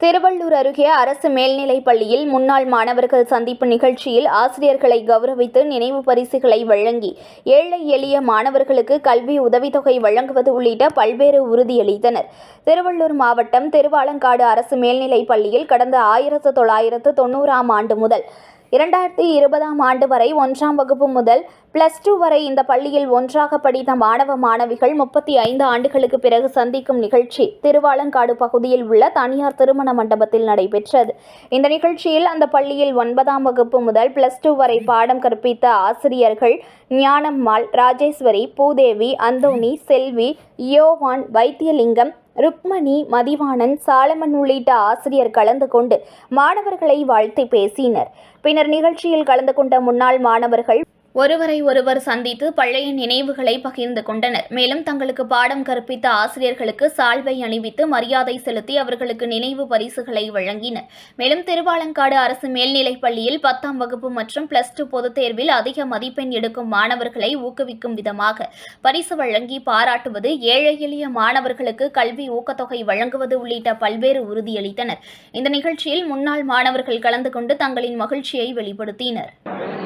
திருவள்ளூர் அருகே அரசு மேல்நிலைப் பள்ளியில் முன்னாள் மாணவர்கள் சந்திப்பு நிகழ்ச்சியில் ஆசிரியர்களை கௌரவித்து நினைவு பரிசுகளை வழங்கி ஏழை எளிய மாணவர்களுக்கு கல்வி உதவித்தொகை வழங்குவது உள்ளிட்ட பல்வேறு உறுதியளித்தனர். திருவள்ளூர் மாவட்டம் திருவாலங்காடு அரசு மேல்நிலைப் பள்ளியில் கடந்த ஆயிரத்து தொள்ளாயிரத்து தொண்ணூறாம் ஆண்டு முதல் இரண்டாயிரத்தி இருபதாம் ஆண்டு வரை ஒன்றாம் வகுப்பு முதல் பிளஸ் டூ வரை இந்த பள்ளியில் ஒன்றாக படித்த மாணவ மாணவிகள் முப்பத்தி ஐந்து ஆண்டுகளுக்கு பிறகு சந்திக்கும் நிகழ்ச்சி திருவாலங்காடு பகுதியில் உள்ள தனியார் திருமண மண்டபத்தில் நடைபெற்றது. இந்த நிகழ்ச்சியில் அந்த பள்ளியில் ஒன்பதாம் வகுப்பு முதல் பிளஸ் டூ வரை பாடம் கற்பித்த ஆசிரியர்கள் ஞானம்மாள் ராஜேஸ்வரி பூதேவி அந்தோணி செல்வி யோவான் வைத்தியலிங்கம் ருக்மணி மதிவாணன் சாலமன் உள்ளிட்ட ஆசிரியர் கலந்து கொண்டு மாணவர்களை வாழ்த்தி பேசினர். பின்னர் நிகழ்ச்சியில் கலந்து கொண்ட முன்னாள் மாணவர்கள் ஒருவரை ஒருவர் சந்தித்து பழைய நினைவுகளை பகிர்ந்து கொண்டனர். மேலும் தங்களுக்கு பாடம் கற்பித்த ஆசிரியர்களுக்கு சால்வை அணிவித்து மரியாதை செலுத்தி அவர்களுக்கு நினைவு பரிசுகளை வழங்கினர். மேலும் திருவாலங்காடு அரசு மேல்நிலைப் பள்ளியில் பத்தாம் வகுப்பு மற்றும் பிளஸ் டூ பொதுத் தேர்வில் அதிக மதிப்பெண் எடுக்கும் மாணவர்களை ஊக்குவிக்கும் விதமாக பரிசு வழங்கி பாராட்டுவது ஏழை எளிய மாணவர்களுக்கு கல்வி ஊக்கத்தொகை வழங்குவது உள்ளிட்ட பல்வேறு உறுதியளித்தனர். இந்த நிகழ்ச்சியில் முன்னாள் மாணவர்கள் கலந்து கொண்டு தங்களின் மகிழ்ச்சியை வெளிப்படுத்தினர்.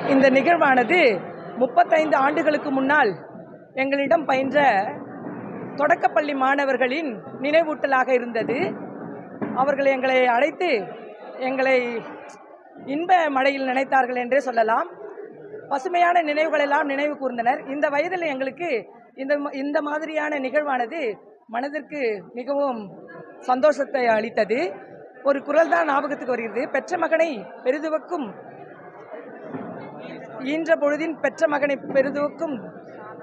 இந்த நிகழ்வானது முப்பத்தைந்து ஆண்டுகளுக்கு முன்னால் எங்களிடம் பயின்ற தொடக்கப்பள்ளி மாணவர்களின் நினைவூட்டலாக இருந்தது. அவர்கள் எங்களை அழைத்து எங்களை இன்ப மழையில் நினைத்தார்கள் என்றே சொல்லலாம். பசுமையான நினைவுகளெல்லாம் நினைவு கூர்ந்தனர். இந்த வயதில் எங்களுக்கு இந்த இந்த மாதிரியான நிகழ்வானது மனதிற்கு மிகவும் சந்தோஷத்தை அளித்தது. ஒரு குரல் தான் ஞாபகத்துக்கு வருகிறது. பெற்ற மகனை பெரிதுவக்கும் ஈன்ற பொழுதின் பெற்ற மகனை பெரிதுவக்கும்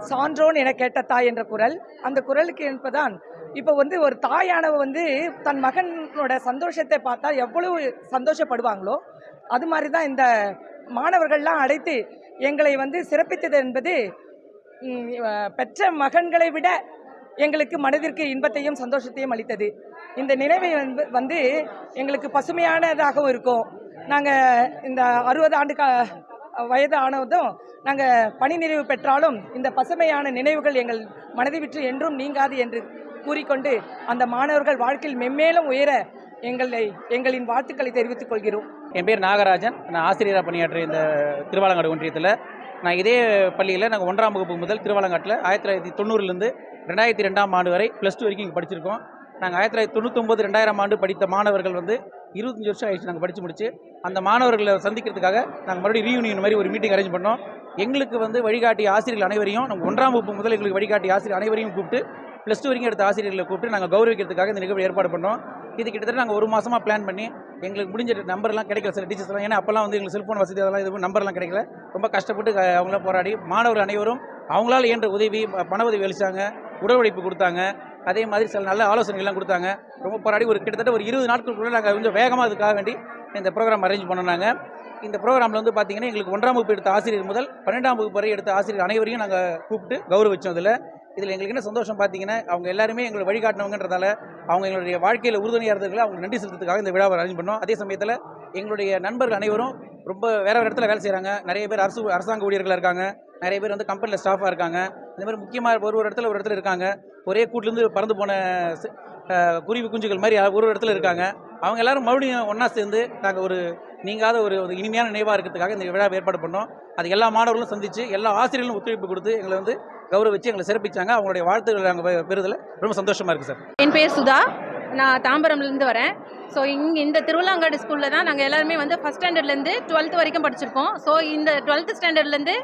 சான்றோன் என கேட்ட தாய் என்ற குரல். அந்த குரலுக்கு என்பதான் இப்போ வந்து ஒரு தாயானவ வந்து தன் மகனோட சந்தோஷத்தை பார்த்தா எவ்வளவு சந்தோஷப்படுவாங்களோ அது மாதிரி தான் இந்த மாணவர்கள்லாம் அழைத்து எங்களை வந்து சிறப்பித்தது என்பது பெற்ற மகன்களை விட எங்களுக்கு மனதிற்கு இன்பத்தையும் சந்தோஷத்தையும் அளித்தது. இந்த நினைவை வந்து வந்து எங்களுக்கு பசுமையானதாகவும் இருக்கும். நாங்கள் இந்த அறுபது ஆண்டு கா வயது ஆனதும் நாங்கள் பணி நிறைவு பெற்றாலும் இந்த பசுமையான நினைவுகள் எங்கள் மனதை விற்று என்றும் நீங்காது என்று கூறிக்கொண்டு அந்த மாணவர்கள் வாழ்க்கையில் மென்மேலும் உயர எங்களை எங்களின் வாழ்த்துக்களை தெரிவித்துக் கொள்கிறோம். என் பேர் நாகராஜன். நான் ஆசிரியராக பணியாற்றிய இந்த திருவாலங்காடு ஒன்றியத்தில். நான் இதே பள்ளியில் நாங்கள் ஒன்றாம் வகுப்பு முதல் திருவாலங்காட்டில் ஆயிரத்தி தொள்ளாயிரத்தி தொண்ணூறுலேருந்து ரெண்டாயிரத்தி ரெண்டாம் ஆண்டு வரை ப்ளஸ் டூ வரைக்கும் இங்கே படிச்சிருக்கோம். நாங்கள் ஆயிரத்தி தொள்ளாயிரத்தி தொண்ணூத்தொம்பது ரெண்டாயிரம் ஆண்டு படித்த மாணவர்கள் வந்து இருபத்தஞ்சி வருஷம் ஆயிடுச்சு நாங்கள் படித்து முடிச்சு. அந்த மாணவர்களை சந்திக்கிறதுக்காக நாங்கள் மறுபடியும் ரீயூனியன் மாதிரி ஒரு மீட்டிங் அரேஞ்ச் பண்ணோம். எங்களுக்கு வந்து வழிகாட்டி ஆசிரியர்கள் அனைவரையும் நம்ம ஒன்றாம் வகுப்பு முதல் எங்களுக்கு வழிகாட்டி ஆசிரியர் அனைவரையும் கூப்பிட்டு ப்ளஸ் டூ வரைக்கும் எடுத்த ஆசிரியர்களை கூப்பிட்டு நாங்கள் கௌரவிக்கிறதுக்காக இந்த நிகழ்வு ஏற்பாடு பண்ணோம். இது கிட்டத்தட்ட நாங்கள் ஒரு மாதமாக பிளான் பண்ணி எங்களுக்கு முடிஞ்ச நம்பர்லாம் கிடைக்கல. சில டீச்சர்ஸ்லாம் ஏன்னா அப்போல்லாம் வந்து எங்களுக்கு செல்ஃபோன் வசதி அதெல்லாம் இது நம்பர்லாம் கிடைக்கல. ரொம்ப கஷ்டப்பட்டு அவங்களாம் போராடி மாணவர் அனைவரும் அவங்களால இயன்ற உதவி பண உதவி அளித்தாங்க உடல் உழைப்பு கொடுத்தாங்க. அதே மாதிரி சில நல்ல ஆலோசனைகள்லாம் கொடுத்தாங்க. ரொம்ப போராடி ஒரு கிட்டத்தட்ட ஒரு இருபது நாட்களுக்குள்ள நாங்கள் கொஞ்சம் வேகமாக அதுக்காக வேண்டி இந்த ப்ரோக்ராம் அரேஞ்ச் பண்ணோம் இந்த ப்ரோக்ராமில் வந்து பார்த்தீங்கன்னா எங்களுக்கு ஒன்றாம் வகுப்பு எடுத்த ஆசிரியர் முதல் பன்னெண்டாம் வகுப்பு வரை எடுத்த ஆசிரியர் அனைவரையும் நாங்கள் கூப்பிட்டு கௌரவிச்சோம் அதில். இதில் எங்களுக்கு என்ன சந்தோஷம் பார்த்தீங்கன்னா அவங்க எல்லாருமே எங்களை வழிகாட்டினவங்கன்றதால அவங்க எங்களுடைய வாழ்க்கையில் உறுதுணையாக இருந்ததுல அவங்க நன்றி செலுத்துறதுக்காக இந்த விழாவை அரேஞ்ச் பண்ணோம். அதே சமயத்தில் எங்களுடைய நண்பர்கள் அனைவரும் ரொம்ப வேற ஒரு இடத்துல வேலை செய்கிறாங்க நிறைய பேர் அரசு அரசாங்க ஊழியர்கள் இருக்காங்க. நிறைய பேர் வந்து கம்பெனியில் ஸ்டாஃபாக இருக்காங்க. இந்த மாதிரி முக்கியமாக ஒரு ஒரு இடத்துல ஒரு இடத்துல இருக்காங்க. ஒரே கூட்டிலேருந்து பறந்து போன குருவி குஞ்சுகள் மாதிரி ஒரு ஒரு இடத்துல இருக்காங்க. அவங்க எல்லாரும் மறுபடியும் ஒன்றா சேர்ந்து நாங்கள் ஒரு நீங்காத ஒரு ஒரு இனிமையான நினைவாக இருக்கிறதுக்காக இந்த விழாவை ஏற்பாடு பண்ணோம். அது எல்லா மாணவர்களும் சந்தித்து எல்லா ஆசிரியர்களும் ஒத்துழைப்பு கொடுத்து எங்களை வந்து கௌரவிச்சு எங்களை சிறப்பிச்சாங்க. அவங்களுடைய வாழ்த்துக்கள் நாங்கள் பெறுதில் ரொம்ப சந்தோஷமாக இருக்குது சார். என் பேர் சுதா. நான் தாம்பரம்லேருந்து வரேன். ஸோ இங்கே இந்த திருவிழாங்காடு ஸ்கூலில் தான் நாங்கள் எல்லாருமே வந்து ஃபஸ்ட் ஸ்டாண்டர்ட்லேருந்து டுவெல்த் வரைக்கும் படிச்சிருக்கோம். ஸோ இந்த டுவெல்த் ஸ்டாண்டர்ட்லேருந்து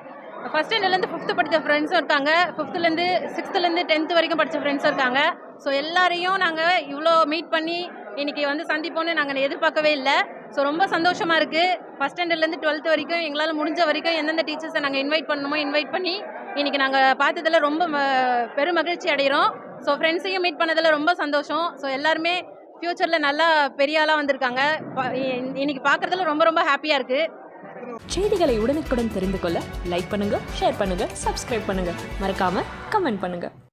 ஃபஸ்ட் ஸ்டாண்டர்ட்லேருந்து ஃபிஃப்த்து படித்த ஃப்ரெண்ட்ஸும் இருக்காங்க. ஃபிஃப்த்துலேருந்து சிக்ஸ்த்துலேருந்து டென்த்து வரைக்கும் படித்த ஃப்ரெண்ட்ஸும் இருக்காங்க. ஸோ எல்லாரையும் நாங்கள் இவ்வளோ மீட் பண்ணி இன்றைக்கி வந்து சந்திப்போம்னு நாங்கள் எதிர்பார்க்கவே இல்லை. ஸோ ரொம்ப சந்தோஷமாக இருக்குது ஃபஸ்ட் ஸ்டாண்டர்ட்லேருந்து டுவெல்த் வரைக்கும் எங்களால் முடிஞ்ச வரைக்கும் எந்தெந்த டீச்சர்ஸை நாங்கள் இன்வைட் பண்ணணுமோ இன்வைட் பண்ணி இன்றைக்கி நாங்கள் பார்த்ததில் ரொம்ப ம- பெருமகிழ்ச்சி அடைகிறோம் ஸோ ஃப்ரெண்ட்ஸையும் மீட் பண்ணதில் ரொம்ப சந்தோஷம். ஸோ எல்லாருமே ஃப்யூச்சரில் நல்லா பெரிய ஆளாக வந்திருக்காங்க. இ- இன்னைக்கு பார்க்குறதுல ரொம்ப ரொம்ப ஹாப்பியாக இருக்குது செய்திகளை உடனுக்குடன் தெரிந்து கொள்ள லைக் பண்ணுங்க ஷேர் பண்ணுங்க சப்ஸ்கிரைப் பண்ணுங்க. மறக்காம கமெண்ட் பண்ணுங்க.